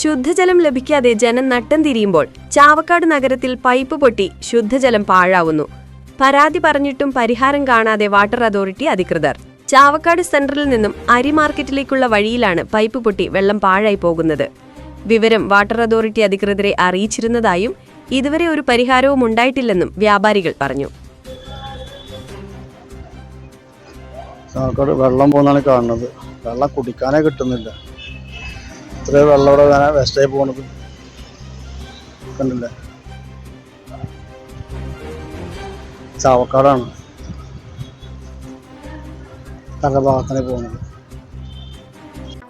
ശുദ്ധജലം ലഭിക്കാതെ ജനം നട്ടം തിരിയുമ്പോൾ ചാവക്കാട് നഗരത്തിൽ പൈപ്പ് പൊട്ടി ശുദ്ധജലം പാഴാവുന്നു. പരാതി പറഞ്ഞിട്ടും പരിഹാരം കാണാതെ വാട്ടർ അതോറിറ്റി അധികൃതർ. ചാവക്കാട് സെന്ററിൽ നിന്നും അരി മാർക്കറ്റിലേക്കുള്ള വഴിയിലാണ് പൈപ്പ് പൊട്ടി വെള്ളം പാഴായി പോകുന്നത്. വിവരം വാട്ടർ അതോറിറ്റി അധികൃതരെ അറിയിച്ചിരുന്നതായും ഇതുവരെ ഒരു പരിഹാരവും ഉണ്ടായിട്ടില്ലെന്നും വ്യാപാരികൾ പറഞ്ഞു. വെള്ളം പോകുന്നതാണ് കാണുന്നത്. വെള്ളം കുടിക്കാനേ കിട്ടുന്നില്ല. ഇത്രയും വെള്ളം ഇവിടെ വേണം വേസ്റ്റായി പോകണത് കണ്ടില്ല? ചാവക്കാടാണ്. തലഭാഗത്താണ് പോകുന്നത്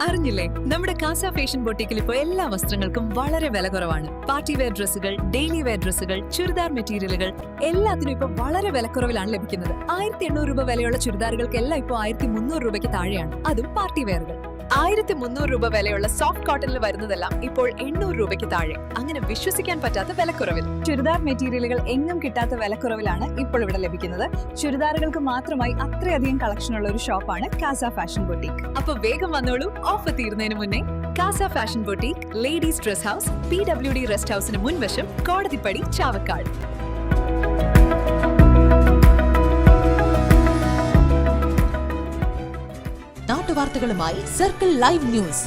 അറിഞ്ഞില്ലേ? നമ്മുടെ കാസ ഫാഷൻ ബൊട്ടിക്കിൽ ഇപ്പോൾ എല്ലാ വസ്ത്രങ്ങൾക്കും വളരെ വില കുറവാണ്. പാർട്ടി വെയർ ഡ്രസ്സുകൾ ഡെയിലി വെയർ ഡ്രസ്സുകൾ ചുരിദാർ മെറ്റീരിയലുകൾ എല്ലാത്തിനും ഇപ്പോൾ വളരെ വിലക്കുറവിലാണ് ലഭിക്കുന്നത്. ആയിരത്തി എണ്ണൂറ് രൂപ വിലയുള്ള ചുരിദാറുകൾക്കെല്ലാം ഇപ്പോൾ ആയിരത്തി മുന്നൂറ് രൂപയ്ക്ക് താഴെയാണ്. അതും പാർട്ടി വെയറുകൾ. ആയിരത്തി മുന്നൂറ് രൂപ വിലയുള്ള സോഫ്റ്റ് കോട്ടണിൽ വരുന്നതെല്ലാം ഇപ്പോൾ എണ്ണൂറ് രൂപയ്ക്ക് താഴെ. അങ്ങനെ വിശ്വസിക്കാൻ പറ്റാത്ത വിലക്കുറവിൽ. ചുരിദാർ മെറ്റീരിയലുകൾ എങ്ങും കിട്ടാത്ത വിലക്കുറവിലാണ് ഇപ്പോൾ ഇവിടെ ലഭിക്കുന്നത്. ചുരിദാറുകൾക്ക് മാത്രമായി അത്രയധികം കളക്ഷൻ ഉള്ള ഒരു ഷോപ്പാണ് കാസ ഫാഷൻ ബൊട്ടീക്ക് അപ്പൊ വേഗം വന്നോളൂ ഓഫർ തീരുന്നതിന് മുന്നേ. Casa fashion boutique ladies dress house P W D rest ഹൗസിന് മുൻവശം കോടതിപ്പടി ചാവക്കാട്. നാട്ടുവാർത്തകളുമായി സർക്കിൾ ലൈവ് ന്യൂസ്.